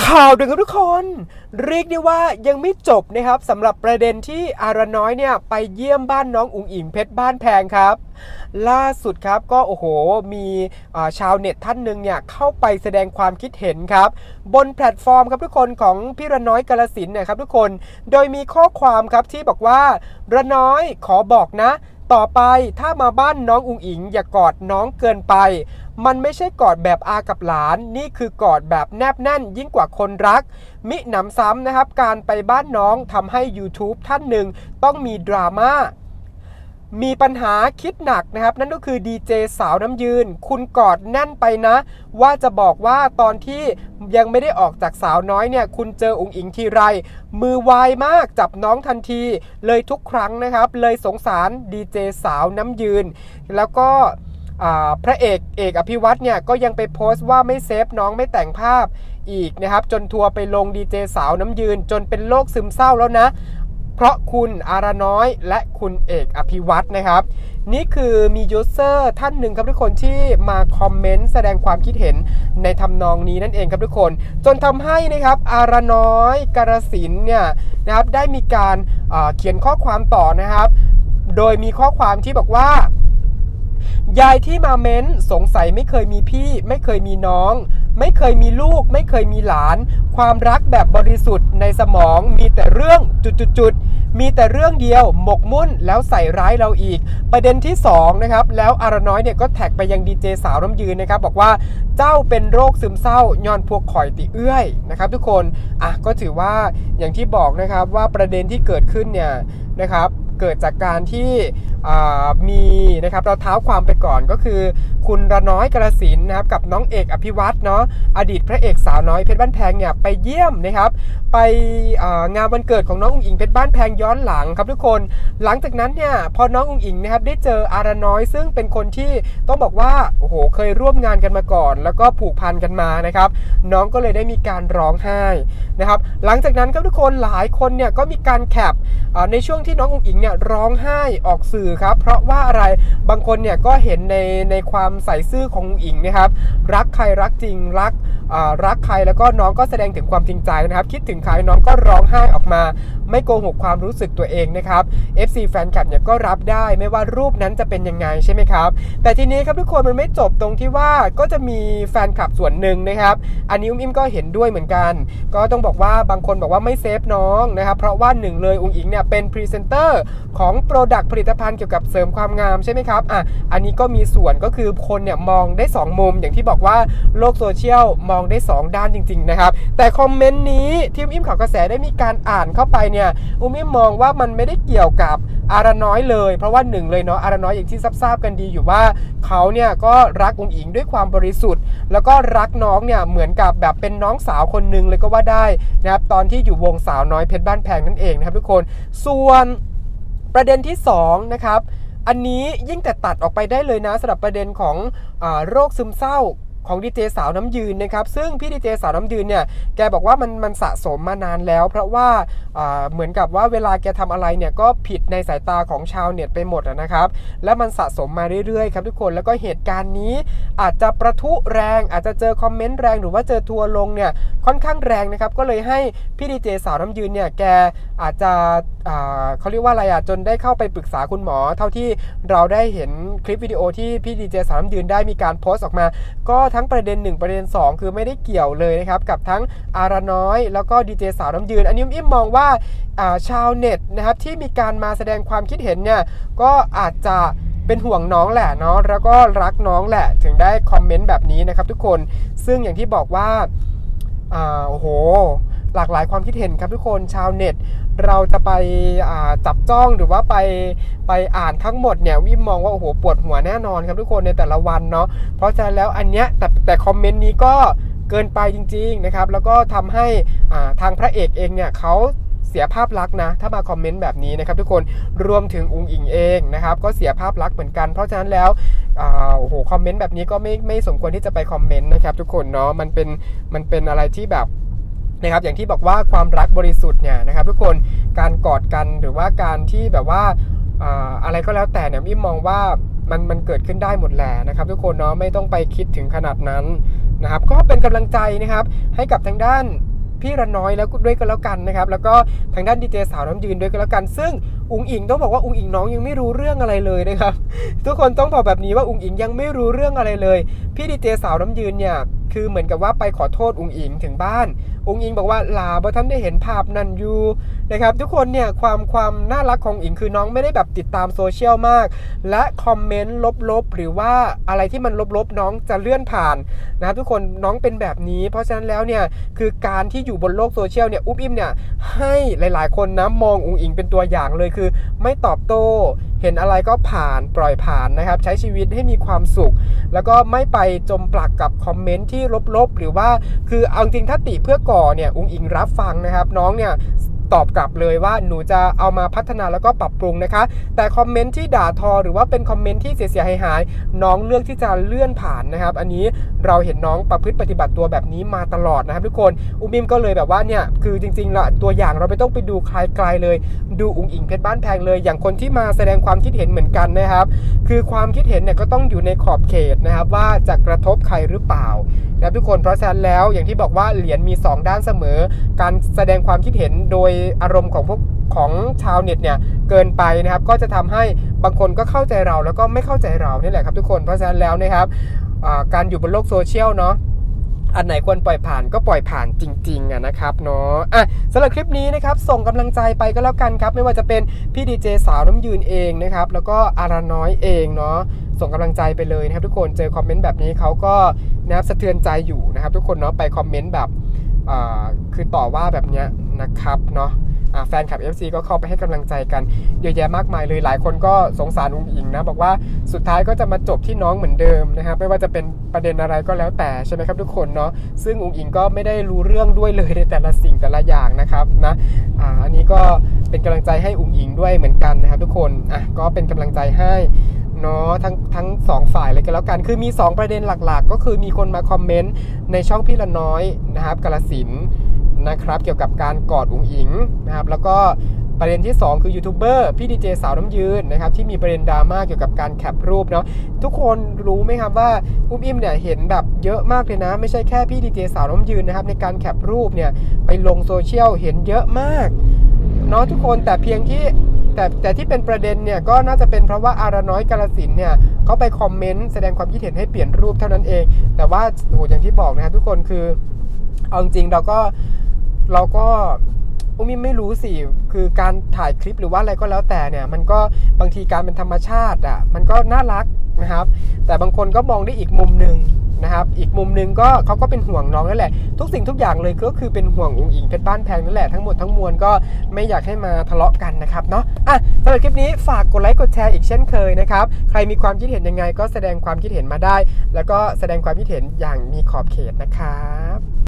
ข่าวดึงครับทุกคน เรียกได้ว่ายังไม่จบนะครับสำหรับประเด็นที่อารน้อยเนี่ยไปเยี่ยมบ้านน้องอุ๋งอิงเพชรบ้านแพงครับ ล่าสุดครับก็โอ้โหมีชาวเน็ตท่านหนึ่งเนี่ยเข้าไปแสดงความคิดเห็นครับ บนแพลตฟอร์มครับทุกคนของพี่ระน้อยกาลสินนะครับทุกคน โดยมีข้อความครับที่บอกว่าระน้อยขอบอกนะ ต่อไปถ้ามาบ้านน้องอุ๋งอิงอย่ากอดน้องเกินไป มันไม่ใช่กอดแบบอากับหลาน นี่คือกอดแบบแนบแน่นยิ่งกว่าคนรัก มิหนำซ้ำนะครับ การไปบ้านน้องทำให้ YouTube ท่านหนึ่งต้องมีดราม่ามีปัญหาคิดหนักนะครับ นั่นก็คือดีเจสาวน้ำยืน คุณกอดแน่นไปนะ ว่าจะบอกว่าตอนที่ยังไม่ได้ออกจากสาวน้อยเนี่ย คุณเจออุ๋งอิงทีไร มือไวมากจับน้องทันที เลยทุกครั้งนะครับ เลยสงสารดีเจสาวน้ำยืน แล้วก็ พระเอกเอกอภิวัตเนี่ยก็ยังไปโพสต์ว่าไม่เซฟน้องไม่แต่งภาพอีกนะครับ จนทัวร์ไปลงดีเจสาวน้ำยืน จนเป็นโรคซึมเศร้าแล้วนะ เพราะคุณอาราน้อยและคุณเอกอภิวัตนะครับ นี่คือมียูเซอร์ท่านหนึ่งครับทุกคนที่มาคอมเมนต์แสดงความคิดเห็นในทำนองนี้นั่นเองครับทุกคน จนทำให้นะครับอาราน้อยกาลสินเนี่ยนะครับได้มีการอ่าเขียนข้อความต่อนะครับ โดยมีข้อความที่บอกว่า ยายที่มาเม้นสงสัยไม่เคยมีพี่ ไม่เคยมีน้อง ไม่เคยมีลูก ไม่เคยมีหลาน ความรักแบบบริสุทธิ์ในสมองมีแต่เรื่องจุดๆๆมีแต่เรื่องเดียว หมกมุ่นแล้วใส่ร้ายเราอีก ประเด็นที่2นะครับแล้วอารน้อยเนี่ยก็แท็กไปยังดีเจสาวน้ำยืนนะครับบอกว่าเจ้าเป็นโรคซึมเศร้าย้อนพวกข่อยติเอื้อยนะครับ ทุกคนอะก็ถือว่าอย่างที่บอกนะครับว่าประเด็นที่เกิดขึ้นเนี่ยนะครับเกิดจากการที่ มีนะครับเราเท้าความไปก่อนก็คือ คุณระน้อยกระสินนะครับกับน้องเอกอภิวัตเนาะอดีตพระเอกสาวน้อยเพชรบ้านแพงเนี่ยไปเยี่ยมนะครับ ไปงานวันเกิดของน้องอุ๋งอิงเพชรบ้านแพงย้อนหลังครับทุกคน หลังจากนั้นเนี่ยพอน้องอุ๋งอิงนะครับได้เจออาราน้อยซึ่งเป็นคนที่ต้องบอกว่าโอ้โหเคยร่วมงานกันมาก่อน แล้วก็ผูกพันกันมานะครับ น้องก็เลยได้มีการร้องไห้นะครับ หลังจากนั้นครับทุกคนหลายคนเนี่ยก็มีการแคปในช่วงที่น้องอุ๋งอิงเนี่ยร้องไห้ออกสื่อครับ เพราะว่าอะไรบางคนเนี่ยก็เห็นในในความใส่ซื่อของอุ๋งอิงนะครับ รักใครรักจริงรักรักใครแล้วก็น้องก็แสดงถึงความจริงใจนะครับ คิดถึงใครน้องก็ร้องไห้ออกมา ไม่โกหกความรู้สึกตัวเองนะครับ FC แฟนคลับเนี่ยก็รับได้ไม่ว่ารูปนั้นจะเป็นยังไงใช่ไหมครับ แต่ทีนี้ครับทุกคนมันไม่จบตรงที่ว่าก็จะมีแฟนคลับส่วนหนึ่งนะครับ อันนี้อุ้มอิมก็เห็นด้วยเหมือนกัน ก็ต้องบอกว่าบางคนบอกว่าไม่เซฟน้องนะครับ เพราะว่าหนึ่งเลยอุ้งอิงเนี่ยเป็นพรีเซนเตอร์ของโปรดักต์ผลิตภัณฑ์เกี่ยวกับเสริมความงามใช่ไหมครับอะอันนี้ก็มีส่วนก็คือคนเนี่ยมองได้ 2 มุม อย่างที่บอกว่าโลกโซเชียลมองได้ 2 ด้านจริง ๆ นะครับ แต่คอมเมนต์นี้ที่อุ้มอิมข่าวกระแสได้มีการอ่านเข้าไปเนี่ยอุ้มอิมมองว่ามันไม่ได้เกี่ยวกับอาราน้อยเลย เพราะว่าหนึ่งเลยเนาะอาราน้อยอย่างที่ทราบกันดีอยู่ว่าเขาเนี่ยก็รักองค์อิงด้วยความบริสุทธิ์ แล้วก็รักน้องเนี่ยเหมือนกับแบบเป็นน้องสาวคนหนึงเลยก็ว่าได้นะครับตอนที่อยู่วงสาวน้อยเพชรบ้านแพงนั่นเองนะครับทุกคนส่วน ประเด็นที่2นะครับอันนี้ยิ่งแต่ตัดออกไปได้เลยนะสำหรับประเด็นของอโรคซึมเศร้าของดีเจสาวน้ำยืนนะครับ ซึ่งพี่ดีเจสาวน้ำยืนเนี่ย แกบอกว่ามันมันสะสมมานานแล้ว เพราะว่าาเหมือนกับว่าเวลาแกทำอะไรเนี่ย ก็ผิดในสายตาของชาวเน็ตไปหมดนะครับ แล้วมันสะสมมาเรื่อยๆ ครับทุกคนแล้วก็เหตุการณ์นี้ อาจจะประทุแรง อาจจะเจอคอมเมนต์แรงหรือว่าเจอทัวร์ลงเนี่ยค่อนข้างแรงนะครับ ก็เลยให้พี่ดีเจสาวน้ำยืนเนี่ยแกอาจจะเขาเรียกว่าอะไรอะจนได้เข้าไปปรึกษาคุณหมอ เท่าที่เราได้เห็นคลิปวิดีโอที่พี่ดีเจสาวน้ำยืนได้มีการโพสต์ออกมา ก็ทั้งประเด็น 1 ประเด็น 2 คือไม่ได้เกี่ยวเลยนะครับ กับทั้งอาราน้อย แล้วก็ดีเจสาวน้ำยืน อันนี้อิมมองว่าอ่าชาวเน็ตนะครับที่มีการมาแสดงความคิดเห็นเนี่ยก็อาจจะเป็นห่วงน้องแหละเนาะแล้วก็รักน้องแหละถึงได้คอมเมนต์แบบนี้นะครับทุกคนซึ่งอย่างที่บอกว่าอ่าโอ้โห หลากหลายความคิดเห็นครับทุกคนชาวเน็ต เราจะไปจับจ้องหรือว่าไปไปอ่านทั้งหมดเนี่ยวิมมองว่าโอ้โหปวดหัวแน่นอนครับทุกคนในแต่ละวันเนาะเพราะฉะนั้นแล้วอันเนี้ยแต่แต่คอมเมนต์นี้ก็เกินไปจริงๆนะครับแล้วก็ทำให้ทางพระเอกเองเนี่ยเขาเสียภาพลักษณ์นะถ้ามาคอมเมนต์แบบนี้นะครับทุกคนรวมถึงอุงอิงเองนะครับก็เสียภาพลักษณ์เหมือนกัน เพราะฉะนั้นแล้วโอ้โหคอมเมนต์แบบนี้ก็ไม่ไม่สมควรที่จะไปคอมเมนต์นะครับทุกคนเนาะมันเป็นมันเป็นอะไรที่แบบ นะครับ อย่างที่บอกว่าความรักบริสุทธิ์เนี่ยนะครับ ทุกคนการกอดกันหรือว่าการที่แบบว่าอะไรก็แล้วแต่เนี่ยมิมมองว่ามันมันเกิดขึ้นได้หมดแหละนะครับ ทุกคนเนาะไม่ต้องไปคิดถึงขนาดนั้นนะครับ ก็เป็นกำลังใจนะครับให้กับทางด้าน พี่ระน้อยแล้วด้วยก็แล้วกันนะครับแล้วก็ทางด้านดีเจสาวน้ำยืนด้วยก็แล้วกัน ซึ่งอุงอิงต้องบอกว่าอุงอิงน้องยังไม่รู้เรื่องอะไรเลยนะครับทุกคนต้องบอกแบบนี้ว่าอุงอิงยังไม่รู้เรื่องอะไรเลย พี่ดีเจสาวน้ำยืนเนี่ยคือเหมือนกับว่าไปขอโทษอุงอิงถึงบ้าน อุงอิงบอกว่าลาบ่ท่านได้เห็นภาพนั่นอยู่ นะครับทุกคนเนี่ยความความน่ารักของอิงคือน้องไม่ได้แบบติดตามโซเชียลมาก และคอมเมนต์ลบๆ หรือว่าอะไรที่มันลบๆ น้องจะเลื่อนผ่านนะครับทุกคนน้องเป็นแบบนี้ เพราะฉะนั้นแล้วเนี่ยคือการที่อยู่บนโลกโซเชียลเนี่ยอุ๊บอิมเนี่ยให้หลายๆ คนนะมองอุงอิงเป็นตัวอย่างเลยคือ ไม่ตอบโต้เห็นอะไรก็ผ่านปล่อยผ่านนะครับ ใช้ชีวิตให้มีความสุข แล้วก็ไม่ไปจมปลักกับคอมเมนต์ที่ลบๆ หรือว่าคือเอาจริงถ้าติเพื่อก่อเนี่ยอุงอิงรับฟังนะครับ น้องเนี่ย ตอบกลับเลยว่าหนูจะเอามาพัฒนาแล้วก็ปรับปรุงนะคะ แต่คอมเมนต์ที่ด่าทอหรือว่าเป็นคอมเมนต์ที่เสียหายหายน้องเลือกที่จะเลื่อนผ่านนะครับ อันนี้ เราเห็นน้องประพฤติปฏิบัติตัวแบบนี้มาตลอดนะครับทุกคนอุ้มิมก็เลยแบบว่าเนี่ยคือจริงๆละตัวอย่างเราไม่ต้องไปดูใครไกลเลย ดูอุงอิงเพชรบ้านแพงเลย อย่างคนที่มาแสดงความคิดเห็นเหมือนกันนะครับ คือความคิดเห็นเนี่ยก็ต้องอยู่ในขอบเขตนะครับว่าจะกระทบใครหรือเปล่านะครับทุกคนเพราะฉะนั้นแล้วอย่างที่บอกว่าเหรียญมี 2 ด้านเสมอ การแสดงความคิดเห็นโดยอารมณ์ของพวกของชาวเน็ตเนี่ยเกินไปนะครับ ก็จะทำให้บางคนก็เข้าใจเราแล้วก็ไม่เข้าใจเรานี่แหละครับทุกคนเพราะฉะนั้นแล้วนะครับ การอยู่บนโลกโซเชียลเนาะอันไหนควรปล่อยผ่านก็ปล่อยผ่านจริงๆอะนะครับเนาะอะสำหรับคลิปนี้นะครับส่งกำลังใจไปก็แล้วกันครับ ไม่ว่าจะเป็นพี่ดีเจสาวน้ำยืนเองนะครับแล้วก็อาราน้อยเองเนาะส่งกำลังใจไปเลยนะครับ ทุกคนเจอคอมเมนต์แบบนี้เขาก็นะครับสะเทือนใจอยู่นะครับ ทุกคนเนาะไปคอมเมนต์แบบคือต่อว่าแบบเนี้ยนะครับเนาะ แฟนคลับ FC ก็เข้าไปให้กำลังใจกันเยอะแยะมากมายเลยหลายคนก็สงสารอุ้งอิงนะ บอกว่าสุดท้ายก็จะมาจบที่น้องเหมือนเดิมนะครับไม่ว่าจะเป็นประเด็นอะไรก็แล้วแต่ใช่ไหมครับทุกคนเนาะซึ่งอุ้งอิงก็ไม่ได้รู้เรื่องด้วยเลยในแต่ละสิ่งแต่ละอย่างนะครับนะอ่าอันนี้ก็เป็นกำลังใจให้อุ้งอิงด้วยเหมือนกันนะครับทุกคนอะก็เป็นกำลังใจให้เนาะทั้งทั้งสองฝ่ายเลยกันแล้วกัน คือมี 2 ประเด็นหลักๆ ก็คือมีคนมาคอมเมนต์ในช่องพี่ละน้อยนะครับกาลสิน นะครับ เกี่ยวกับการกอดอุ้งอิงนะครับ แล้วก็ประเด็นที่ 2 คือยูทูบเบอร์พี่ดีเจสาวน้ำยืนนะครับที่มีประเด็นดราม่าเกี่ยวกับการแคปรูปเนาะทุกคนรู้ไหมครับว่าอุ้มอิมเนี่ยเห็นแบบเยอะมากเลยนะ ไม่ใช่แค่พี่ดีเจสาวน้ำยืนนะครับในการแคปรูปเนี่ยไปลงโซเชียลเห็นเยอะมากเนาะทุกคนแต่เพียงที่แต่แต่ที่เป็นประเด็นเนี่ยก็น่าจะเป็นเพราะว่าอาราน้อยกาลสินเนี่ยเขาไปคอมเมนต์แสดงความคิดเห็นให้เปลี่ยนรูปเท่านั้นเอง แต่ว่าโหอย่างที่บอกนะครับทุกคนคือเอาจริงเราก็ เราก็อุ้มมิไม่รู้สิ คือการถ่ายคลิปหรือว่าอะไรก็แล้วแต่เนี่ย มันก็บางทีการเป็นธรรมชาติอะ มันก็น่ารักนะครับ แต่บางคนก็มองได้อีกมุมหนึ่งนะครับ อีกมุมหนึ่งก็เขาก็เป็นห่วงน้องนั่นแหละ ทุกสิ่งทุกอย่างเลยก็คือเป็นห่วงอุ๋งอิงเพชรบ้านแพงนั่นแหละ ทั้งหมดทั้งมวลก็ไม่อยากให้มาทะเลาะกันนะครับเนาะ อะสำหรับคลิปนี้ฝากกดไลค์กดแชร์อีกเช่นเคยนะครับ ใครมีความคิดเห็นยังไง ก็แสดงความคิดเห็นมาได้ แล้วก็แสดงความคิดเห็นอย่างมีขอบเขตนะครับ